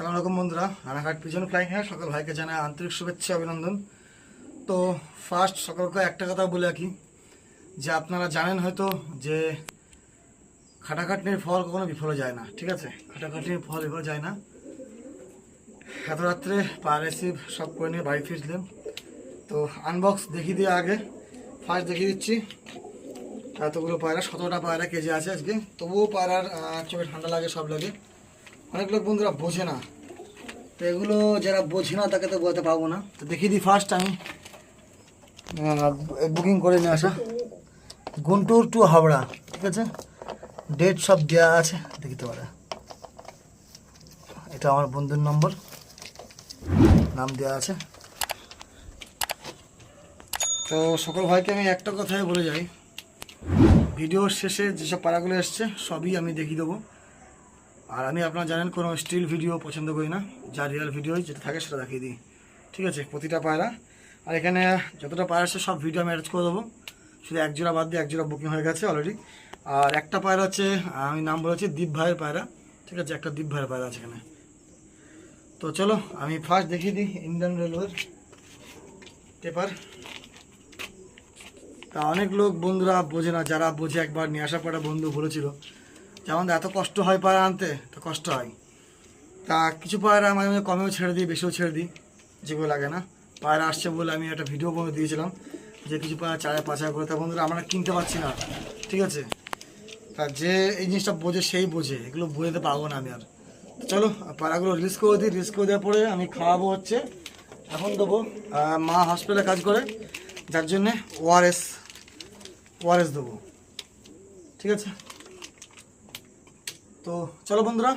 সালাম আলাইকুম বন্ধুরা। রানাঘাট পিজন ফ্লাইং হ্যাঁ সকল ভাইকে জানাই আন্তরিক শুভেচ্ছা, অভিনন্দন। তো ফার্স্ট সকলকে একটা কথা বলে রাখি, যে আপনারা জানেন হয়তো যে খাটাখাটনির ফল কখনো বিফলে যায় না, ঠিক আছে? খাটাখাটনির ফল বিফলে যায় না। এত রাত্রে পা রিসিভ সব করে নিয়ে বাড়ি ফিরছিলাম তো আনবক্স দেখিয়ে দিয়ে আগে। ফার্স্ট দেখিয়ে দিচ্ছি, এতগুলো পায়রা, সতেরোটা পায়রা কেজি আছে আজকে। তবুও পায়রার চোখে ঠান্ডা লাগে, সব লাগে। অনেক লোক বন্ধুরা বোঝে না। তো এগুলো যারা বোঝে না, তাকে তো বলতে পারব না। তো দেখিয়ে দিই ফার্স্ট আমি। বুকিং করে নিয়ে আসা। গুন্টুর টু হাওড়া, ঠিক আছে? ডেট সব দেওয়া আছে দেখিতে পারে। এটা আমার বন্ধুর নম্বর নাম দেওয়া আছে। তো সকল ভাইকে আমি একটা কথাই বলে যাই। ভিডিওর শেষে যেসব পাড়াগুলো এসছে, সবই আমি দেখিয়ে দেবো। আর আমি আপনারা জানেন কোনো স্টিল ভিডিও পছন্দ করি না, যা রিয়েল ভিডিও যেটা থাকে সেটা দেখিয়ে দিই। ঠিক আছে? প্রতিটা পায়রা। আর এখানে যতটা পায়রা আছে, সব ভিডিও আমি করে দেবো। শুধু এক জোড়া বাদ দিয়ে এক জোড়া বুকিং হয়ে গেছে অলরেডি আর একটা পায়রা হচ্ছে আমি নাম বলেছি দীপ ভাইয়ের পায়রা। ঠিক আছে? একটা দীপ ভাইয়ের পায়রা আছে এখানে। তো চলো, আমি ফার্স্ট দেখিয়ে দিই ইন্ডিয়ান রেলওয়ের পেপার তা অনেক লোক, বন্ধুরা বোঝে না, যারা বোঝে, একবার নিয়ে আসা পড়া বন্ধু বলেছিল। যে আমাদের এত কষ্ট হয় পায়রা আনতে, তো কষ্ট হয়। তা কিছু পায়রা মাঝে মাঝে কমেও ছেড়ে দিই, বেশিও ছেড়ে দিই, যেগুলো লাগে না। পায়রা আসছে বলে আমি একটা ভিডিও করে দিয়েছিলাম যে কিছু পায়রা চারে পাঁচ হাজার করে তা বন্ধুরা, আমরা কিনতে পারছি না, ঠিক আছে? তা যে এই জিনিসটা বোঝে সেই বোঝে, এগুলো বোঝাতে পারব না আমি আর। চলো পায়রাগুলো রিলিজ করে দিই রিলিজ করে দেওয়ার পরে আমি খাওয়াবো হচ্ছে, এখন দেবো মা হসপিটালে কাজ করে, যার জন্যে ওআরএস ওআরএস দেবো, ঠিক আছে? তো চলো বন্ধুরা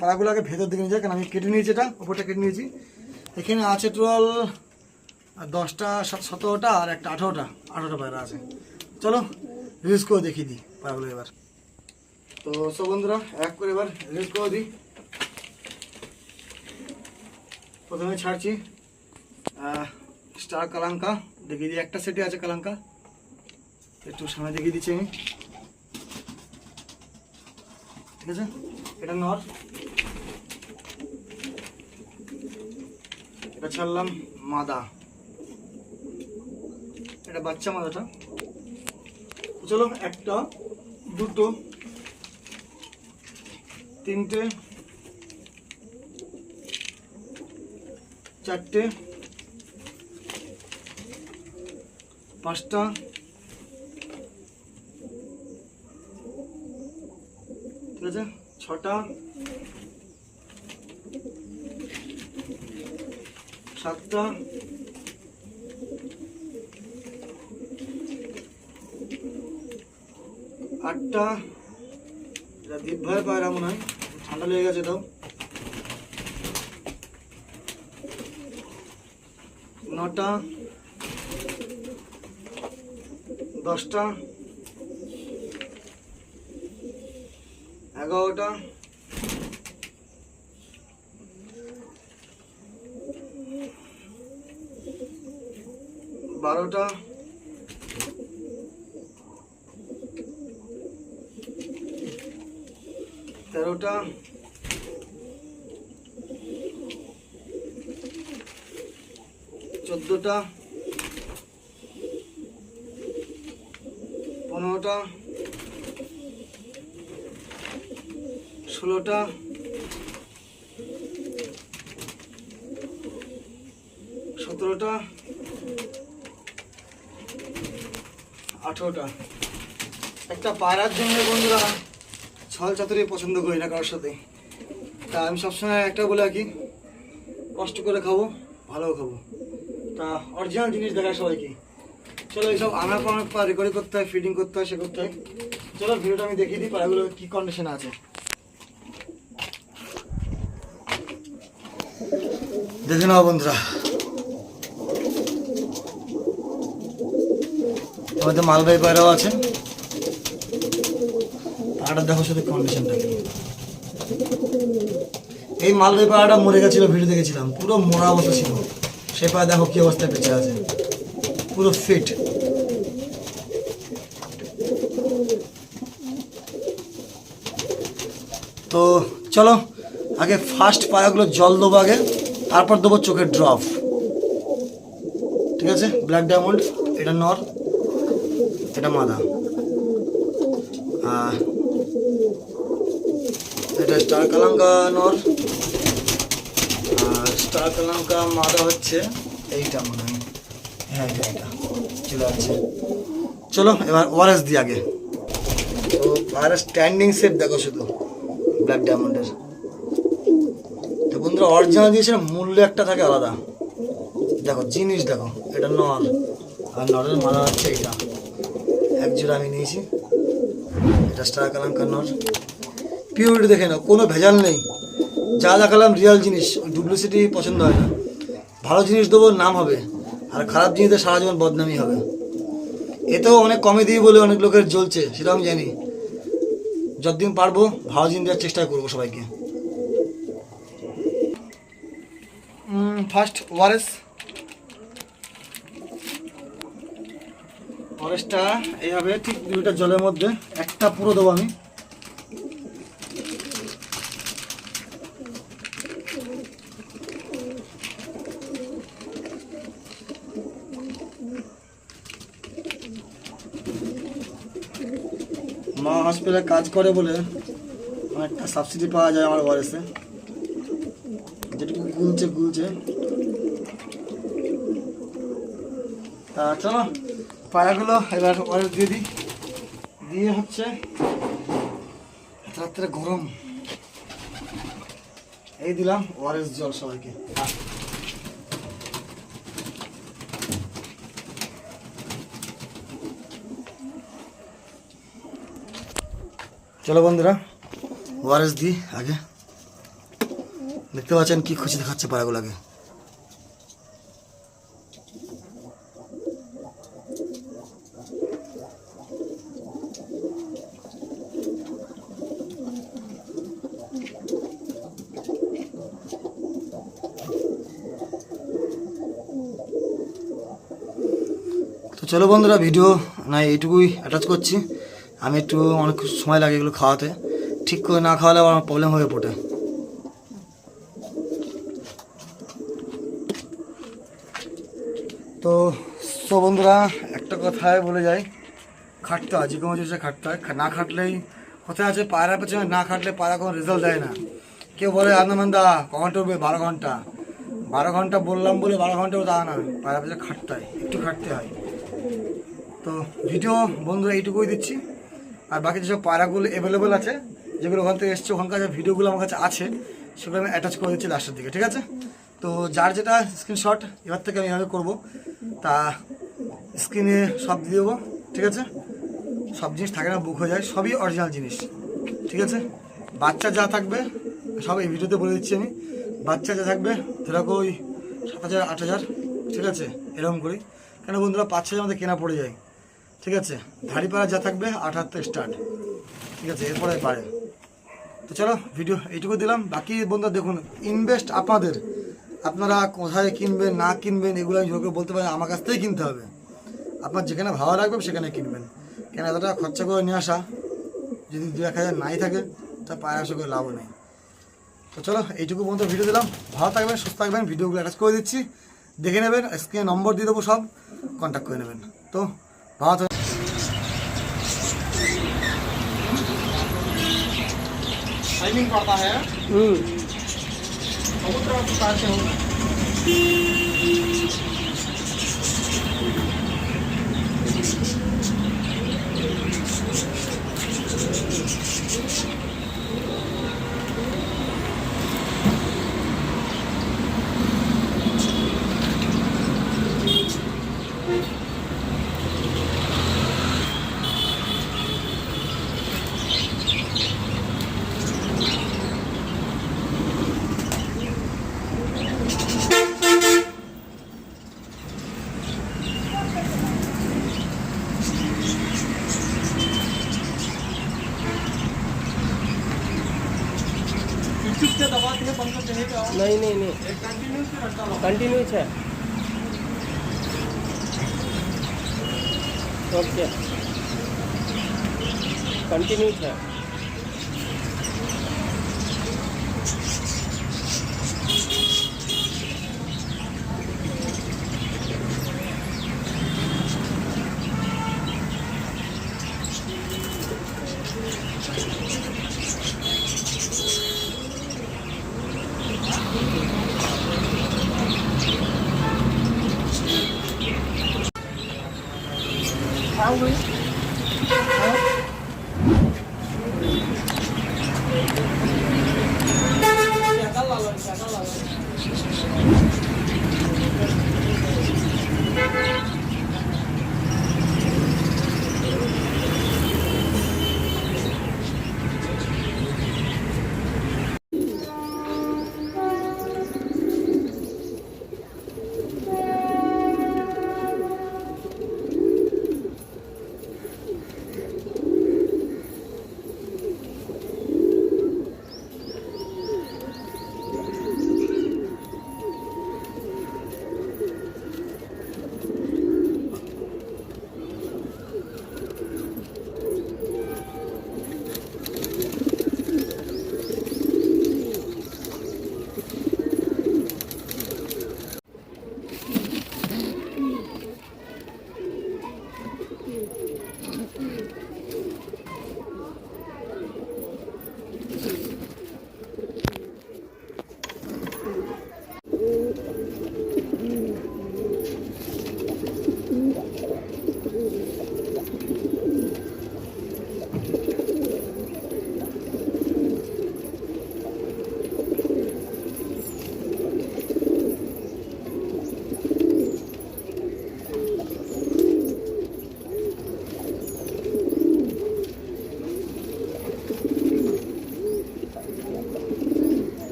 পাড়াগুলো আগে ভেতর দিকে নিয়ে যাই কারণ আমি কেটে নিয়েছি এটা ওপরটা কেটে নিয়েছি। এখানে আছে টোটাল দশটা সাত সতেরোটা আর একটা আঠেরোটা আঠেরোটা পায়রা আছে। চলো রিলিজ করে দেখিয়ে দিই পায়রাগুলো এবার। তো সব বন্ধুরা, এক করে এবার রিলিজ করে দিই। প্রথমে ছাড়ছি স্টার কালাঙ্কা, দেখিয়ে দিই, একটা সেটে আছে কালাঙ্কা। একটু সামনে দেখিয়ে দিচ্ছি আমি। ঠিক আছে? এটা নর। এটা ছাড়লাম মাদা। এটা বাচ্চা মাদাটা। চলো, একটা, দুটো, তিনটে, চারটে, পাঁচটা ঠিক আছে? ছটা। সাতটা। আটটা। এটা ভাইয়ের পায়রা মনে হয়। ঠান্ডা লেগে গেছে এটাও। নটা। দশটা। এগারোটা বারোটা তেরোটা চোদ্দোটা পনেরোটা ষোলোটা। সতেরোটা। আঠেরোটা। একটা পায়রার জন্য বন্ধুরা ছল চাতুরি পছন্দ করি না কারোর সাথে। তা আমি সবসময় একটা বলে রাখি, কষ্ট করে খাব, ভালোও খাব। তা অরিজিনাল জিনিস দেখায় সবাইকে। চলো এইসব পর পর রেকর্ডিং করতে হয় ফিডিং করতে হয়, সে করতে হয়। চলো ভিডিওটা আমি দেখিয়ে দিই, পায়রাগুলো কী কন্ডিশনে আছে। দেখে নাও বন্ধুরা। আমাদের মালবাহী পায়রাও আছেন পাড়াটা দেখো শুধু কন্ডিশনটা এই মালবাহী পাড়াটা মরে গেছিল ভিডিও দেখেছিলাম। পুরো মরা অবস্থা ছিল। সে পাড়া দেখো কি অবস্থায় বেঁচে আছে। পুরো ফিট তো চলো, আগে ফার্স্ট পায়াগুলো জল দেবো আগে। তারপর দেবো চোখের ড্রপ। ঠিক আছে? ব্ল্যাক ডায়মন্ড এটা নর, এটা মাদা। এটা স্টার কালাঙ্কা নর। আর স্টার কালাঙ্কা মাদা হচ্ছে এইটা মনে হয়। হ্যাঁ এটা এটা। চলে যাচ্ছে। চলো, এবার ওয়ারেস দিই আগে। তো আর স্ট্যান্ডিং সেট দেখো শুধু ব্ল্যাক ডায়মন্ডের বন্ধুরা অরিজিনাল দিয়েছে মূল্য একটা থাকে আলাদা। দেখো, জিনিস দেখো, এটা নর আর নরের মালা হচ্ছে এটা। এক জোড়া আমি নিয়েছি। এটা স্টার কালাঙ্কার নর পিওরিটি দেখে নাও, কোনো ভেজাল নেই। যা দেখালাম রিয়াল জিনিস ডুপ্লিসিটি পছন্দ হয় না। ভালো জিনিস দেবো, নাম হবে। আর খারাপ জিনিসে সারা জীবন বদনামই হবে। এতেও অনেক কমে দিই বলে অনেক লোকের জ্বলছে সেটা আমি জানি। যতদিন পারব, ভালো জিনিস দেওয়ার চেষ্টা করব সবাইকে। ফার্স্ট ওয়ারেস। ওয়ারেসটা এইভাবে ঠিক দুইটা জলের মধ্যে, একটা পুরো দেবো আমি। মা হসপিটালে কাজ করে বলে অনেকটা সাবসিডি পাওয়া যায় আমার ওয়ারেসে। গুলছে গুলছে তা চলো পায়াগুলো এবার ওয়ারেস দিয়ে দিই। দিয়ে হচ্ছে রাত্রে গরম। এই দিলাম ওয়ারেস জল সবাইকে। চলো বন্ধুরা ওয়ারেস দিই আগে। দেখতে পাচ্ছেন কি খুশি দেখাচ্ছে পাড়াগুলোকে। তো চলো বন্ধুরা, ভিডিও না এইটুকুই অ্যাটাচ করছি। আমি একটু অনেক সময় লাগে এগুলো খাওয়াতে। ঠিক করে না খাওয়ালে আমার প্রবলেম হয়ে পড়ে তো তো বন্ধুরা, একটা কথায় বলে যাই। খাটতে হয়, যে কোনো জিনিসে খাটতে হয়। না খাটলেই কোথায় আছে পায়রা পেছনে? না খাটলে পায়রা কোনো রেজাল্ট দেয় না। কেউ বলে আনন্দা ক ঘণ্টা উঠবে? বারো ঘণ্টা। বারো ঘণ্টা বললাম বলে বারো ঘন্টাও তা না পায়রা পেছনে খাটতে হয়, একটু খাটতে হয়। তো ভিডিও বন্ধুরা এইটুকুই দিচ্ছি। আর বাকি যেসব পায়রাগুলো অ্যাভেলেবেল আছে, যেগুলো ওখান থেকে এসছে, ওখানকার যে ভিডিওগুলো আমার কাছে আছে, সেগুলো আমি অ্যাটাচ করে দিচ্ছি লাস্টের দিকে, ঠিক আছে? তো যার যেটা স্ক্রিনশট এবার থেকে আমি এভাবে করব। তা স্ক্রিনে সব দিয়ে দেবো, ঠিক আছে? সব জিনিস থাকে না বুক হয়ে যায়, সবই অরিজিনাল জিনিস, ঠিক আছে? বাচ্চা যা থাকবে, সব এই ভিডিওতে বলে দিচ্ছি আমি। বাচ্চা যা থাকবে, ধরো ওই সাত হাজার, আট হাজার, ঠিক আছে? এরকম করি কেন বন্ধুরা, পাঁচ হাজার আমাদের কেনা পড়ে যায়, ঠিক আছে? ধাড়ি পাড়া যা থাকবে, আট হাত থেকে স্টার্ট ঠিক আছে? এরপরে বাড়ে। তো চলো ভিডিও এইটুকু দিলাম। বাকি বন্ধুরা দেখুন ইনভেস্ট আপনাদের। আপনারা কোথায় কিনবেন না কিনবেন এগুলো আমি জোর করে বলতে পারি না, আমার কাছ থেকেই কিনতে হবে আপনার যেখানে ভালো লাগবে সেখানে কিনবেন কেন এত টাকা খরচা করে নিয়ে আসা যদি দু এক হাজার নাই থাকে তা পায়ে আসা করে লাভও নেই তো চলো এইটুকু পর্যন্ত ভিডিও দিলাম ভালো থাকবেন সুস্থ থাকবেন ভিডিওগুলো অ্যাটাচ করে দিচ্ছি দেখে নেবেন স্ক্রিনে নম্বর দিয়ে দেবো সব কন্ট্যাক্ট করে নেবেন তো ভালো থাকবেন टाइमिंग पड़ता है o ocasião. નહીં નહીં નહીં. કન્ટિન્યુ છે. ઓકે કન્ટિન્યુ છે. Valeu.